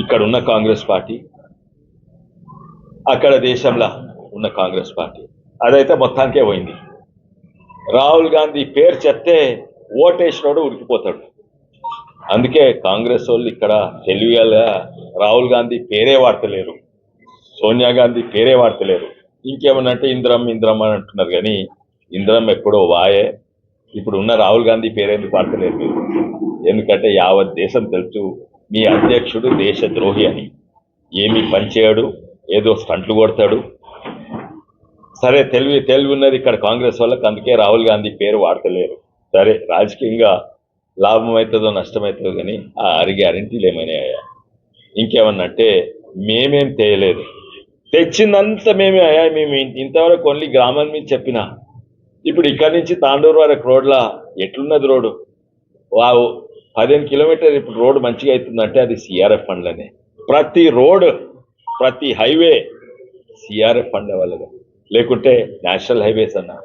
ఇక్కడ ఉన్న కాంగ్రెస్ పార్టీ అక్కడ దేశంలో ఉన్న కాంగ్రెస్ పార్టీ. అదైతే మొత్తానికే పోయింది. రాహుల్ గాంధీ పేరు చెప్తే ఓటేసినోడు ఉడికిపోతాడు అందుకే కాంగ్రెస్ వాళ్ళు ఇక్కడ తెలివిగా రాహుల్ గాంధీ పేరే వాడతలేరు. సోనియా గాంధీ పేరే వాడతలేరు. ఇంకేమన్నా అంటే ఇంద్రం ఇంద్రం అని అంటున్నారు కానీ ఇంద్రం ఎప్పుడో వాయే. ఇప్పుడు ఉన్న రాహుల్ గాంధీ పేరెందుకు వాడతలేరు మీరు ఎందుకంటే యావత్ దేశం తెలుసు మీ అధ్యక్షుడు దేశ ద్రోహి అని. ఏమి పనిచేయడు ఏదో స్టంట్లు కొడతాడు. సరే తెలివి తెలివి ఉన్నది ఇక్కడ కాంగ్రెస్ వాళ్ళకి అందుకే రాహుల్ గాంధీ పేరు వాడతలేరు. సరే రాజకీయంగా లాభం అవుతుందో నష్టమవుతుందో కానీ ఆ ఆరు గ్యారంటీలు ఏమైనా ఇంకేమన్నా అంటే మేమేం తేయలేదు. తెచ్చిందంతా మేమే అయ్యా మేము ఇంతవరకు ఓన్లీ గ్రామం మీద చెప్పినా. ఇప్పుడు ఇక్కడి నుంచి తాండూరు వరకు రోడ్ల ఎట్లున్నది రోడ్డు? వావ్ పదిహేను కిలోమీటర్ ఇప్పుడు రోడ్డు మంచిగా అవుతుందంటే అది సిఆర్ఎఫ్ ఫండ్లనే ప్రతి రోడ్ ప్రతి హైవే సిఆర్ఎఫ్ ఫండ్ వల్లగా లేకుంటే నేషనల్ హైవేస్ అన్నా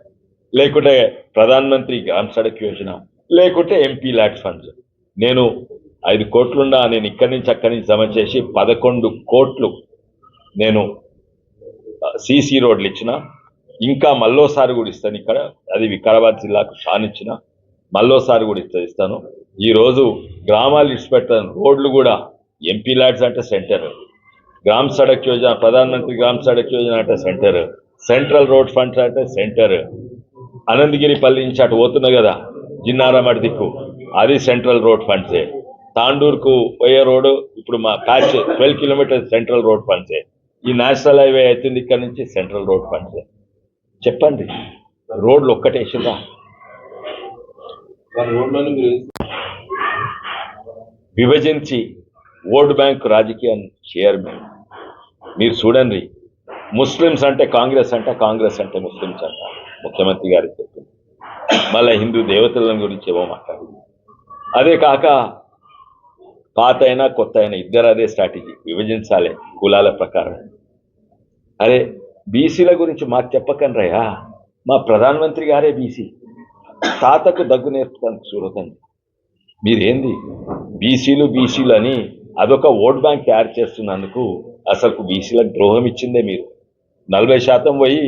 లేకుంటే ప్రధాన మంత్రి గ్రామ సడక్ యోజన లేకుంటే ఎంపీ ల్యాక్స్ ఫండ్స్ నేను ఐదు కోట్లున్నా నేను ఇక్కడి నుంచి అక్కడి నుంచి జమ చేసి పదకొండు కోట్లు నేను సిసి రోడ్లు ఇచ్చిన ఇంకా మళ్ళోసారి కూడా ఇస్తాను ఇక్కడ. అది వికారాబాద్ జిల్లాకు షాన్ ఇచ్చిన మళ్ళోసారి కూడా ఇస్తా ఇస్తాను. ఈ రోజు గ్రామాలు ఇచ్చిపెట్టాను రోడ్లు కూడా ఎంపీ ల్యాడ్స్ అంటే సెంటర్. గ్రామ్ సడక్ యోజన ప్రధాన మంత్రి గ్రామ్ సడక్ యోజన అంటే సెంటర్. సెంట్రల్ రోడ్ ఫండ్స్ అంటే సెంటర్. అనంతగిరి పల్లి నుంచి అటు పోతున్నా కదా జిన్నారామడి దిక్కు. అది సెంట్రల్ రోడ్ ఫండ్సే. తాండూరుకు పోయే రోడ్డు ఇప్పుడు మా patch twelve kilometres central road ఫండ్సే. ఈ నేషనల్ హైవే అవుతుంది ఇక్కడ నుంచి సెంట్రల్ రోడ్ ఫండ్సే. చెప్పండి. రోడ్లు ఒక్కటేసిందా? విభజించి ఓట్ బ్యాంక్ రాజకీయం చైర్మన్. మీరు చూడండి. ముస్లిమ్స్ అంటే కాంగ్రెస్ అంట కాంగ్రెస్ అంటే ముస్లిమ్స్ అంట. ముఖ్యమంత్రి గారు చెప్పింది. మళ్ళీ హిందూ దేవతల గురించి ఏమో మాట్లాడింది అదే కాక పాత అయినా కొత్త అయినా ఇద్దరు అదే స్ట్రాటజీ. విభజించాలి కులాల ప్రకారం. అరే బీసీల గురించి మాకు చెప్పకండి రయ్యా మా ప్రధానమంత్రి గారే బీసీ. తాతకు దగ్గు నేర్పుతాను చూడకండి. మీరేంది? బీసీలు బీసీలు అని అదొక ఓట్ బ్యాంక్ తయారు చేస్తున్నందుకు అసలు బీసీలకు ద్రోహం ఇచ్చిందే మీరు. నలభై శాతం పోయి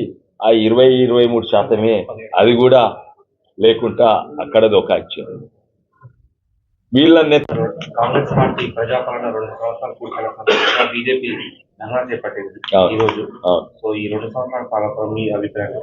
ఆ ఇరవై ఇరవై మూడు శాతమే అది కూడా లేకుండా అక్కడ ఒక వీళ్ళ వీళ్ళని కాంగ్రెస్ పార్టీ ప్రజాపాలన రెండు సంవత్సరాలు బీజేపీ నిర్ణయం చేపట్టింది. ఈ రోజు. సో ఈ రెండు సంవత్సరాల పాలనపై మీ అభిప్రాయం